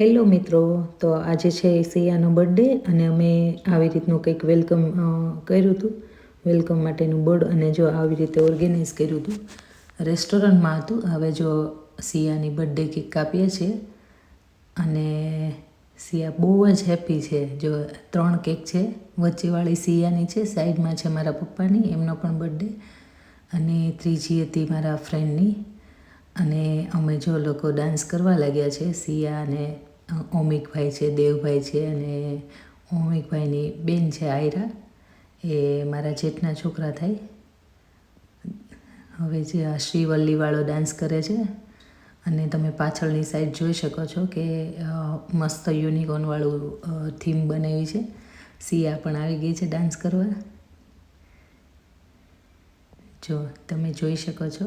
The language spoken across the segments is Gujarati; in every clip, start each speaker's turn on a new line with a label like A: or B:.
A: હેલો મિત્રો, તો આજે છે સિયાનો બર્થડે અને અમે આવી રીતનું કંઈક વેલકમ કર્યું હતું. વેલકમ માટેનું બોર્ડ અને જો આવી રીતે ઓર્ગેનાઇઝ કર્યું હતું. રેસ્ટોરન્ટમાં હતું. હવે જો સિયાની બર્થડે કેક કાપીએ છીએ અને સિયા બહુ જ હેપી છે. જો ત્રણ કેક છે, વચ્ચેવાળી સિયાની છે, સાઈડમાં છે મારા પપ્પાની, એમનો પણ બર્થડે. અને ત્રીજી હતી મારા ફ્રેન્ડની. અને અમે જો લોકો ડાન્સ કરવા લાગ્યા છે સિયા અને ઓમિકભાઈ છે, દેવભાઈ છે અને ઓમિકભાઈની બેન છે, આયરા. એ મારા જેઠના છોકરા થાય. હવે જે આ શ્રીવલ્લીવાળો ડાન્સ કરે છે અને તમે પાછળની સાઈડ જોઈ શકો છો કે મસ્ત યુનિકોર્નવાળું થીમ બનાવી છે. સિયા પણ આવી ગઈ છે ડાન્સ કરવા. જો, તમે જોઈ શકો છો.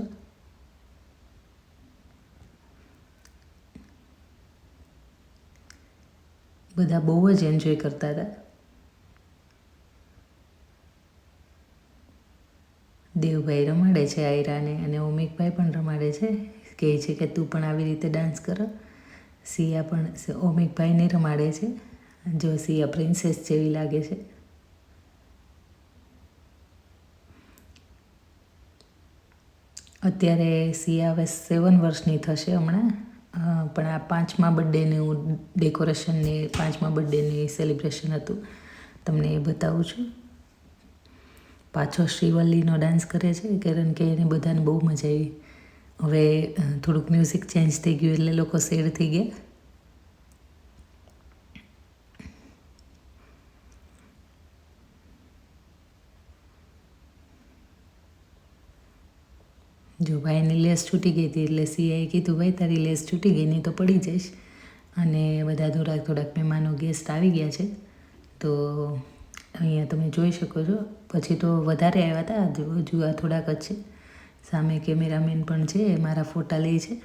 A: બધા બહુ જ એન્જોય કરતા હતા. દેવભાઈ રમાડે છે આયરાને અને ઓમિકભાઈ પણ રમાડે છે. કહે છે કે તું પણ આવી રીતે ડાન્સ કર. સિયા પણ ઓમિકભાઈને રમાડે છે. જો સિયા પ્રિન્સેસ જેવી લાગે છે. અત્યારે સિયા હવે સેવન વર્ષની થશે હમણાં. પણ આ પાંચમા બર્થડેનું ડેકોરેશનને, પાંચમા બર્થડેની સેલિબ્રેશન હતું. તમને એ બતાવું છું. પાછો શ્રીવલ્લીનો ડાન્સ કરે છે, કારણ કે એને બધાને બહુ મજા આવી. હવે થોડુંક મ્યુઝિક ચેન્જ થઈ ગયું એટલે લોકો સેડ થઈ ગયા. જો ભાઈની લેસ છૂટી ગઈ હતી એટલે સિયાએ કીધું, ભાઈ, તારી લેસ છૂટી ગઈ નહીં તો પડી જઈશ. અને બધા થોડાક થોડાક મહેમાનો ગેસ્ટ આવી ગયા છે. તો અહીંયા તમે જોઈ શકો છો. પછી તો વધારે આવ્યા હતા, હજુ આ થોડાક જ છે. સામે કેમેરામેન પણ છે, એ મારા ફોટા લે છે.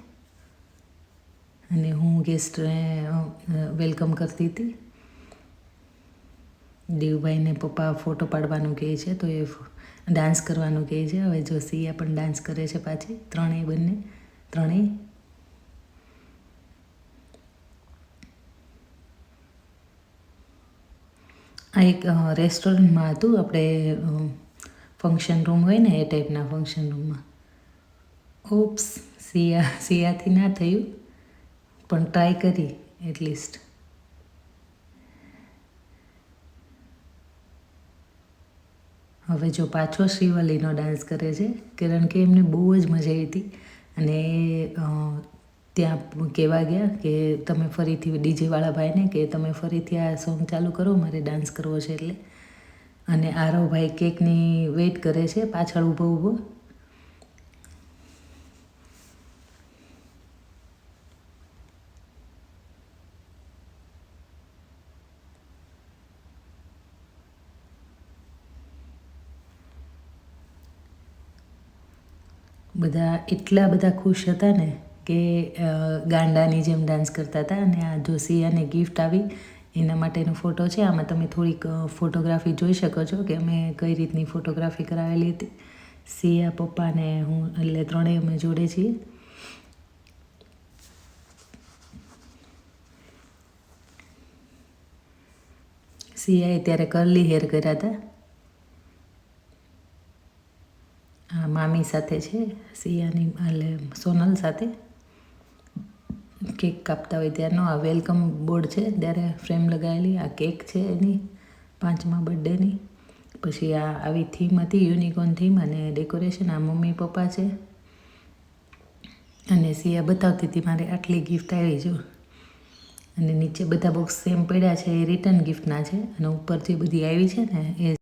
A: અને હું ગેસ્ટને વેલકમ કરતી હતી. દેવભાઈને પપ્પા ફોટો પાડવાનું કહે છે, તો એ ડાન્સ કરવાનું કહે છે. હવે જો સિયા પણ ડાન્સ કરે છે પાછી. ત્રણેય બંને. ત્રણેય. આ એક રેસ્ટોરન્ટમાં હતું. આપણે ફંક્શન રૂમ હોય ને એ ટાઈપના ફંક્શન રૂમમાં. ઓપ્સ સિયા, સિયાથી ના થયું. પણ ટ્રાય કરી, એટલીસ્ટ. હવે જો પાછો શ્રીવલ્લીનો ડાન્સ કરે છે, કારણ કે એમને બહુ જ મજા આવી હતી. અને ત્યાં કહેવા ગયા કે તમે ફરીથી ડીજેવાળા ભાઈને કે તમે ફરીથી આ સોંગ ચાલુ કરો, મારે ડાન્સ કરવો છે એટલે. અને આરવભાઈ કેકની વેઇટ કરે છે, પાછળ ઊભો ઊભો. બધા એટલા બધા ખુશ હતા ને કે ગાંડાની જેમ ડાન્સ કરતા હતા અને આ જોશિયાને ગિફ્ટ આવી. એના માટેનો ફોટો છે. આમાં તમે થોડીક ફોટોગ્રાફી જોઈ શકો છો કે અમે કઈ રીતની ફોટોગ્રાફી કરાવેલી હતી. સિયા પપ્પાને હું, એટલે ત્રણેય અમે જોડે છીએ. સિયાએ ત્યારે કરલી હેર કર્યા હતા આ મામી સાથે છે, સિયાની, એટલે સોનલ સાથે કેક કાપતા હોય ત્યારનો. આ વેલકમ બોર્ડ છે, ત્યારે ફ્રેમ લગાવેલી આ કેક છે એની, પાંચમા બર્થડેની. પછી આ આવી થીમ હતી, યુનિકોર્ન થીમ અને ડેકોરેશન. આ મમ્મી પપ્પા છે. અને સિયા બતાવતી હતી, મારે આટલી ગિફ્ટ આવી જો. અને નીચે બધા બોક્સ સેમ પડ્યા છે, એ રિટર્ન ગિફ્ટના છે. અને ઉપર જે બધી આવી છે ને, એ